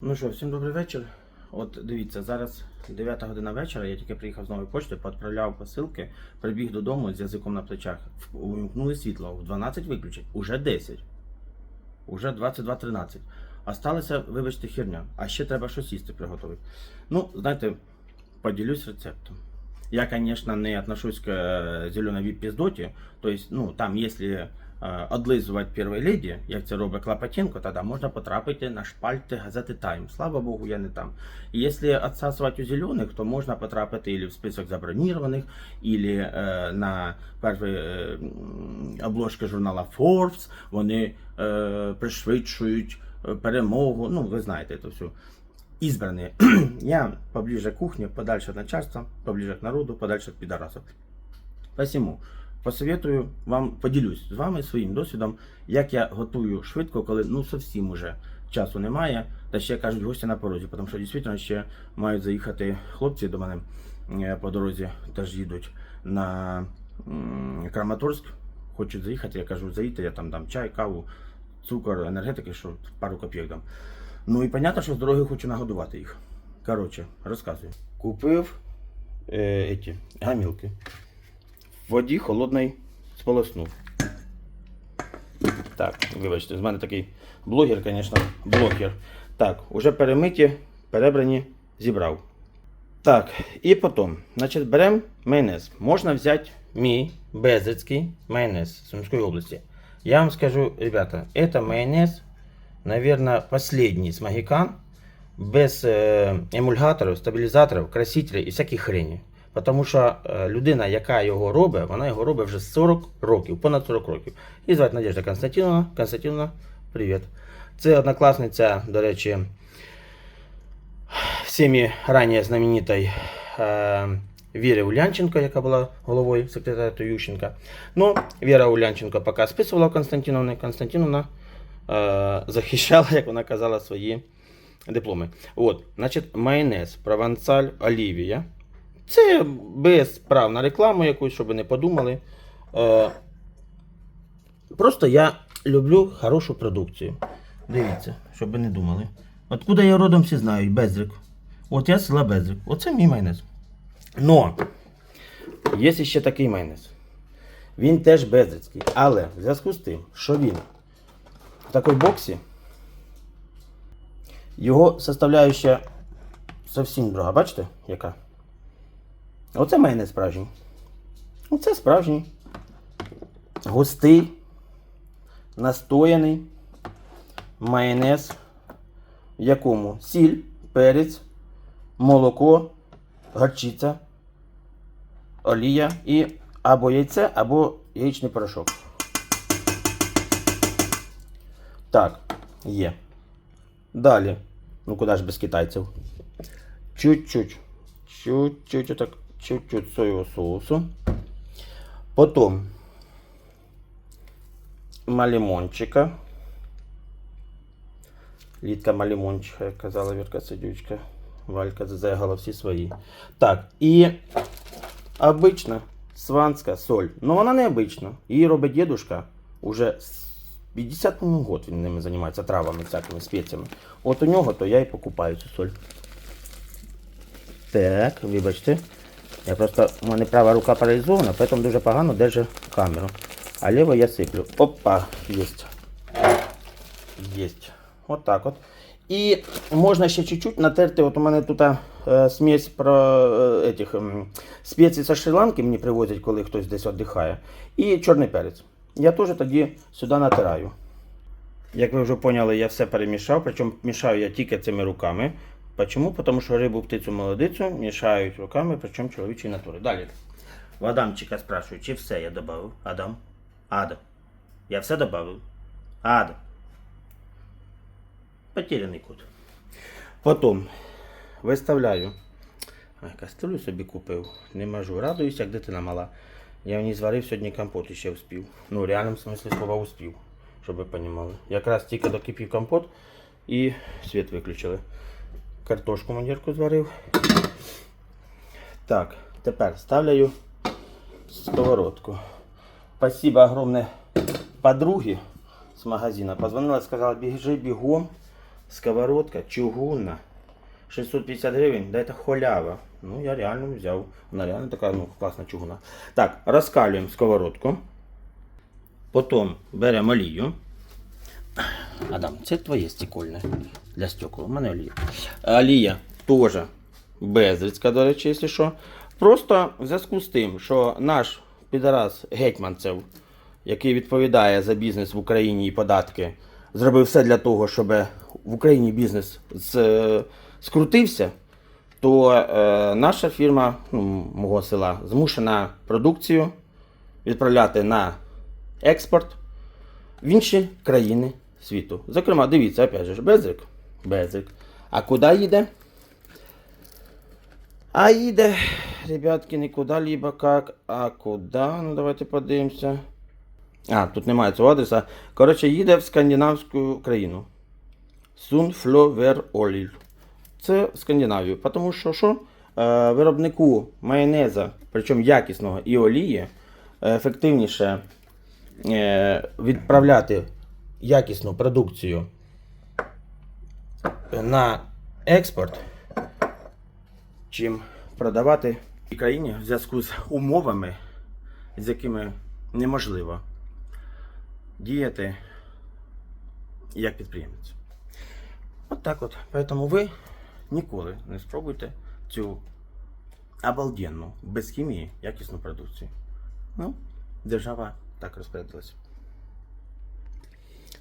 Ну що, всім добрий вечір. От дивіться, зараз 9 година вечора, я тільки приїхав з нової пошти, відправляв посилки, прибіг додому з язиком на плечах. Увімкнули світло, в 12 виключать, уже 10. Уже 22.13. Осталося, вибачте, херня. А ще треба щось їсти приготувати. Ну, знаєте, поділюсь рецептом. Я, конечно, не отношусь к э, зеленой вип-пиздоте. То ну, там, э, одлизувати первой леді, як це робить Клопотенко, тоді можна потрапити на шпальти газети Time. Слава Богу, я не там. І якщо відсасувати у зелених, то можна потрапити или в список забронірованих, или е, на перші е, обложки журнала Forbes. Вони е, пришвидшують е, перемогу. Ну, ви знаєте це все. Избранные. Я поближе к кухне, подальше от начальства, поближе к народу, подальше от пидорасов. Посему посоветую вам, поділюсь з вами своїм досвідом, як я готую швидко, коли ну зовсім уже часу немає. Та ще кажуть гості на порозі, тому що дійсно ще мають заїхати хлопці до мене е, по дорозі, теж їдуть на Краматорськ. Хочуть заїхати, я кажу, заїдьте, я там дам чай, каву, цукор, енергетики, що пару копійок дам. Ну і понятно, що з дороги хочу нагодувати їх. Коротше, розказую. Купив е, эти, гамілки. В воді холодний сполоснув. Так, вибачте, з мене такий блогер, звісно, блогер. Так, уже перемиті, перебрані, зібрав. Так, і потім, значить, беремо майонез. Можна взяти мій безицький майонез Сумської області. Я вам скажу, ребята, это майонез, наверное, последний с Магикан, без е, емульгаторів, стабілізаторів, красителів і всяких хрені. Тому що е, людина, яка його робить, вона його робить вже 40 років, понад 40 років. І звати Надежда Константиновна. Константиновна, привіт. Це однокласниця, до речі, всіми раніше знаменитої е, Віри Улянченко, яка була головою секретаря Ющенка. Ну, Віра Улянченко поки списувала у Константиновни. Константиновна е, захищала, як вона казала, свої дипломи. От, значить, майонез, провансаль, олівія. Це без прав на рекламу якусь, щоб ви не подумали. Е, просто я люблю хорошу продукцію. Дивіться, щоб ви не думали. Откуда я родом всі знають, Безрик. От я з села Безрик. Оце мій майонез. Но є ще такий майонез. Він теж безрицький. Але в зв'язку з тим, що він в такій боксі, його составляюча зовсім друга. Бачите, яка? Оце майонез справжній. Оце справжній. Густий, настояний майонез, в якому сіль, перець, молоко, гарчиця, олія і або яйце, або яєчний порошок. Так, є. Далі. Ну куди ж без китайців? Чуть-чуть. Чуть-чуть, отак, чуть-чуть соєвого соусу. Потім малімончика. Літка малімончика, як казала Вірка Сидючка. Валька заягала всі свої. Так, і обична сванська соль. Ну вона не обична. Її робить дідушка уже з 50 ну, год він ними займається травами, всякими спеціями. От у нього то я і покупаю цю соль. Так, вибачте. Я просто, у мене права рука паралізована, поэтому дуже погано держу камеру. А лево я сиплю. Опа, есть. Есть. Вот так от. І можна ще чуть-чуть натерти. От у мене тут е, смесь про е, этих, ем, спецій зі Шри-Ланки мені привозять, коли хтось десь віддихає. І чорний перець. Я теж тоді сюди натираю. Як ви вже поняли, я все перемішав, причому мішаю я тільки цими руками. Почому? Тому що рибу, птицю, молодицю мішають руками, причому чоловічої натури. Далі. В Адамчика спрашиваю, чи все я добавив? Адам? Ада. Я все добавив? Ада. Потеряний код. Потім виставляю. Ай, каструлю собі купив. Не можу. Радуюсь, як дитина мала. Я в ній зварив сьогодні компот і ще вспів. Ну, в реальному смислі слова успів, щоб ви розуміли. Якраз тільки докипів компот і світ виключили. Картошку манірку зварив. Так, тепер ставляю сковородку. Спасибо огромное подруге с магазина. Позвонила, сказала, бежи бегом. сковородка чугунна. 650 гривень, да это халява. Ну, я реально взяв. Вона реально така, ну, класна чугуна. Так, розкалюємо сковородку. Потім беремо олію. Адам, це твоє стекольне для стекол. У мене олія. Олія теж безрицька, до речі, якщо що. Просто в зв'язку з тим, що наш підарас Гетьманцев, який відповідає за бізнес в Україні і податки, зробив все для того, щоб в Україні бізнес з, скрутився, то е, наша фірма ну, мого села змушена продукцію відправляти на експорт в інші країни світу. Зокрема, дивіться, опять же, Безрик. Безрик. А куди їде? А їде, ребятки, куди-либо как, а куди? Ну давайте подивимося. А, тут немає цього адреса. Коротше, їде в скандинавську країну. Oil. Це Скандинавію. Тому що що? Е, виробнику майонеза, причому якісного і олії, е, ефективніше е, відправляти якісну продукцію на експорт, чим продавати в країні в зв'язку з умовами, з якими неможливо діяти як підприємець. От так от. Поэтому ви ніколи не спробуйте цю обалденну, без хімії, якісну продукцію. Ну, держава так розпорядилась.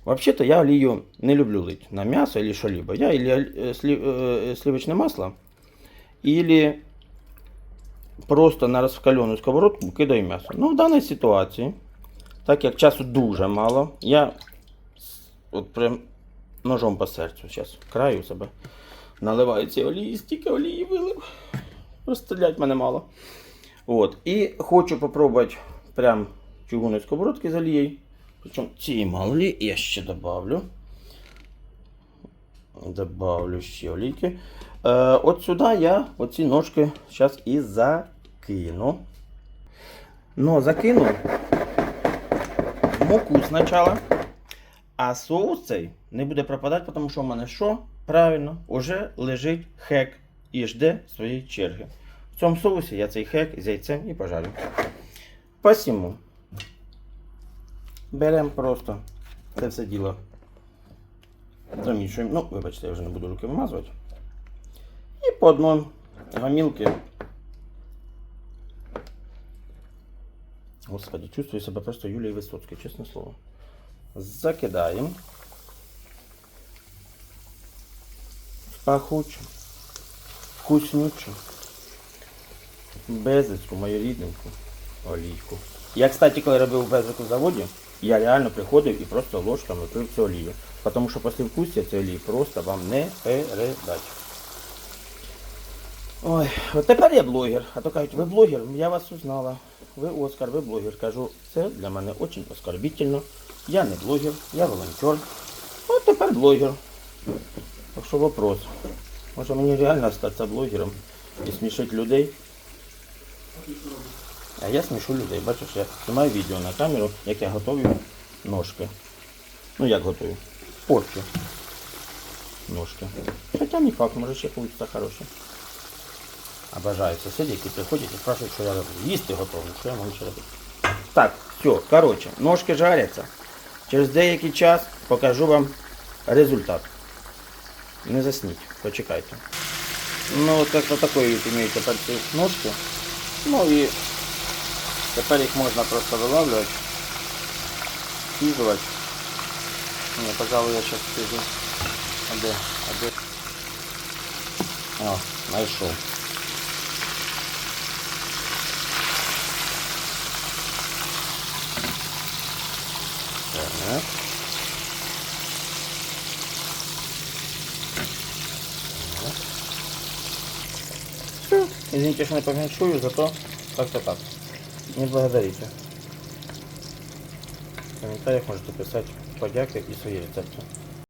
Вообще-то я олію не люблю лить на мясо или что-либо. Я или э, сли- э, сливочное масло, или просто на розкалену сковородку кидаю м'ясо. Ну, в даній ситуації, так як часу дуже мало, я от прям ножом по серцю зараз краю себе. Наливаю ці олії, стільки олії вилив. Розстрілять мене мало. От. І хочу попробувати прям чугунної сковородки з олією. Причому цієї мало я ще добавлю. Добавлю ще олійки. Е, от сюди я оці ножки зараз і закину. Ну, закину муку спочатку. А соус цей не буде пропадати, тому що в мене що? Правильно, уже лежить хек і жде своєї черги. В цьому соусі я цей хек з яйцем і пожарю. Посіму. Беремо просто це все діло. Замішуємо. Ну, вибачте, я вже не буду руки вимазувати. І по одній гамілки. Господи, чувствую себе просто Юлією Висоцькою, чесне слово. Закидаємо. В пахучу, вкуснючу, безицьку, мою рідненьку олійку. Я, кстати, коли робив безику в заводі, я реально приходив і просто ложками пив цю олію. Тому що після вкусу цієї олії просто вам не передать. Ой, от тепер я блогер. А то кажуть, ви блогер, я вас узнала. Ви Оскар, ви блогер. Кажу, це для мене дуже оскорбительно. Я не блогер, я волонтер. От тепер блогер. Так що вопрос. Може мені реально статися блогером і смішити людей? А я смішу людей. Бачиш, я знімаю відео на камеру, як я готую ножки. Ну як готую? Порчу. Ножки. Хоча не факт, може ще получиться хороше. Обожаю сусідів, які приходять і спрашують, що я роблю. Їсти готові, що я можу робити. Так, все, коротше, ножки жаряться. Через деякий час покажу вам результат. Не засніть, почекайте. Ну, от як такої от імеють ножки. Ну і тепер їх можна просто вилавлювати, фізувати. Ні, пожалуй, я зараз фізу. А де? А де? О, знайшов. Так. Все. Извините, что не поменьшую, зато как-то так. Не благодарите. В комментариях можете писать подяки и свои рецепты.